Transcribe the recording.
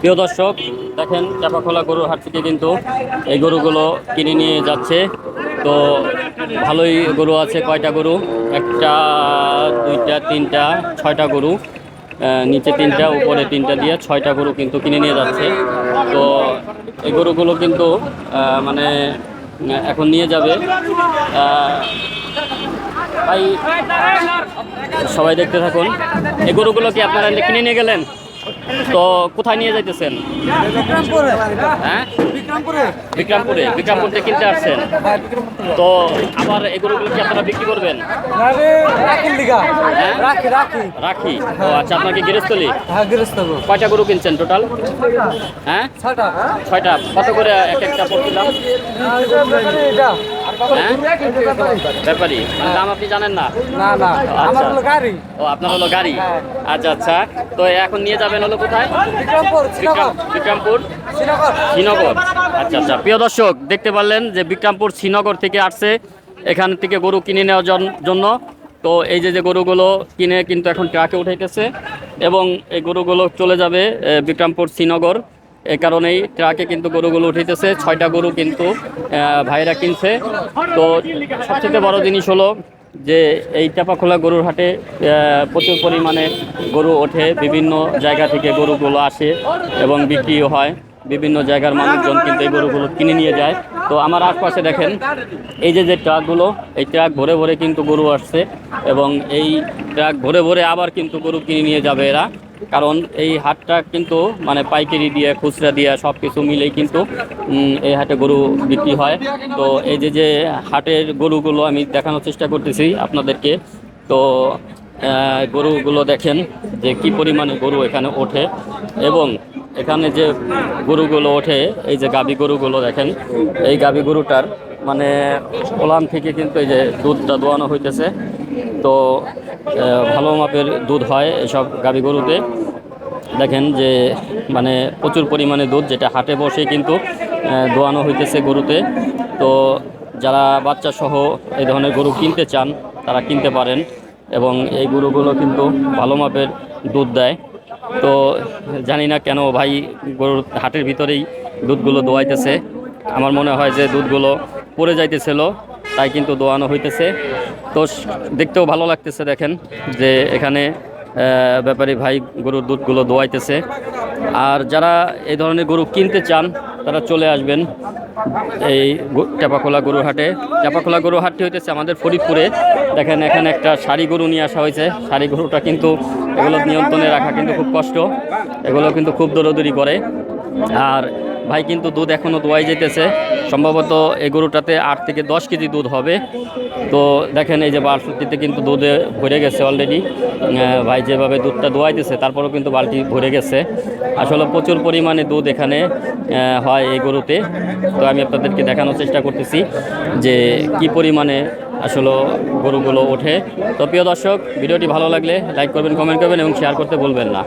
প্রিয় দর্শক, দেখেন চাপাখোলা গরুর হাট থেকে কিন্তু এই গরুগুলো কিনে নিয়ে যাচ্ছে। তো ভালোই গরু আছে, কয়টা গরু? একটা, দুইটা, তিনটা, ছয়টা গরু। নিচে তিনটা, উপরে তিনটা দিয়ে ছয়টা গরু কিন্তু কিনে নিয়ে যাচ্ছে। তো এই গরুগুলো কিন্তু মানে এখন নিয়ে যাবে। ভাই, সবাই দেখতে থাকুন। এই গরুগুলো কি আপনারা কিনে নিয়ে গেলেন? তো কোথায় নিয়ে যাইতেছেন? বিক্রমপুরে হ্যাঁ? বিক্রমপুরে। বিক্রমপুরে বিক্রমপুর থেকে কিনতে আসছেন। তো আবার এই গরুগুলো কি আপনারা বিক্রি করবেন? হ্যাঁ? রাখি। রাখি রাখি ও আচ্ছা আপনার কি গৃহস্থলী? হ্যাঁ গৃহস্থ কয়টা গরু কিনছেন টোটাল? হ্যাঁ? ছয়টা। কত করে এক একটা পড়ছিলাম? ব্যাপারি মানে দাম আপনি জানেন না? না না আমার হলো গাড়ি। ও আপনার হলো গাড়ি? আচ্ছা আচ্ছা। তো এখন নিয়ে যাবেন হলো কোথায়? বিক্রমপুর শ্রীনগর। বিক্রমপুর? শ্রীনগর। শ্রীনগর। আচ্ছা আচ্ছা। প্রিয় দর্শক দেখতে পারলেন যে বিক্রমপুর শ্রীনগর থেকে আসছে এখান থেকে গরু কিনে নেওয়ার জন্য। তো এই যে যে গরুগুলো কিনে কিন্তু এখন ট্রাকে উঠাইতেছে এবং এই গরুগুলো চলে যাবে বিক্রমপুর শ্রীনগর। এই কারণেই ট্রাকে কিন্তু গরুগুলো উঠাইতেছে ছয়টা গরু কিন্তু ভাইরা কিনছে। তো সবচেয়ে বড় জিনিস হলো যে এই চাপাখোলা গরুর হাটে প্রচুর পরিমাণে গরু ওঠে। বিভিন্ন জায়গা থেকে গরুগুলো আসে এবং বিক্রিও হয়। বিভিন্ন জায়গার মানুষজন কিন্তু এই গরুগুলো কিনে নিয়ে যায়। তো আমার আশপাশে দেখেন, এই যে যে ট্রাকগুলো, এই ট্রাক ভরে ভরে কিন্তু গরু আসছে এবং এই ট্রাক ভরে ভরে আবার কিন্তু গরু কিনে নিয়ে যাবে এরা। কারণ এই হাটটা কিন্তু মানে পাইকারি দিয়ে, খুচরা দিয়ে সব কিছু মিলেই কিন্তু এই হাটে গরু বিক্রি হয়। তো এই যে যে হাটের গরুগুলো আমি দেখানোর চেষ্টা করতেছি আপনাদেরকে। তো গরুগুলো দেখেন যে কি পরিমাণে গরু এখানে ওঠে। এবং এখানে যে গরুগুলো ওঠে, এই যে গাবি গরুগুলো দেখেন, এই গাবি গরুটার মানে ওলান থেকে কিন্তু এই যে দুধটা দোয়ানো হইতেছে। তো ভালো মাপের দুধ হয় এসব গাবি গরুতে। দেখেন যে মানে প্রচুর পরিমাণে দুধ যেটা হাটে বসে কিন্তু দোয়ানো হইতেছে গরুতে। তো, যারা বাচ্চা সহ এই ধরনের গরু কিনতে চান, তারা কিনতে পারেন এবং এই গরুগুলো কিন্তু ভালো মাপের দুধ দেয়। তো, জানি না কেন ভাই গরুর হাটের ভিতরেই দুধগুলো দোয়াইতেছে। আমার মনে হয় যে দুধগুলো পড়ে যাইতেছিল। তাই কিন্তু দোয়ানো হইতেছে। তো দেখতেও ভালো লাগতেছে দেখেন যে এখানে ব্যাপারী ভাই গরুর দুধগুলো দোয়াইতেছে। আর যারা এই ধরনের গরু কিনতে চান, তারা চলে আসবেন এই চাপাখোলা গরুর হাটে। চাপাখোলা গরুর হাটটি হইতেছে আমাদের ফরিদপুরে। দেখেন এখানে একটা শাড়ি গরু নিয়ে আসা হয়েছে। শাড়ি গরুটা কিন্তু এগুলো নিয়ন্ত্রণে রাখা কিন্তু খুব কষ্ট। এগুলো কিন্তু খুব দৌড়দৌড়ি করে। আর ভাই কিন্তু দুধ এখনও দোয়াই যেতেছে। সম্ভবত এই গরুটাতে আট থেকে দশ কেজি দুধ হবে। তো দেখেন এই যে বালতিতে কিন্তু দুধে ভরে গেছে অলরেডি ভাই যেভাবে দুধটা দোয়াইতেছে তারপরেও কিন্তু বালতি ভরে গেছে। আসলে প্রচুর পরিমাণে দুধ এখানে হয় এই গরুতে। তো আমি আপনাদেরকে দেখানোর চেষ্টা করতেছি যে কি পরিমাণে আসলে গরুগুলো ওঠে। তো প্রিয় দর্শক, ভিডিওটি ভালো লাগলে লাইক করবেন কমেন্ট করবেন এবং শেয়ার করতে বলবেন না।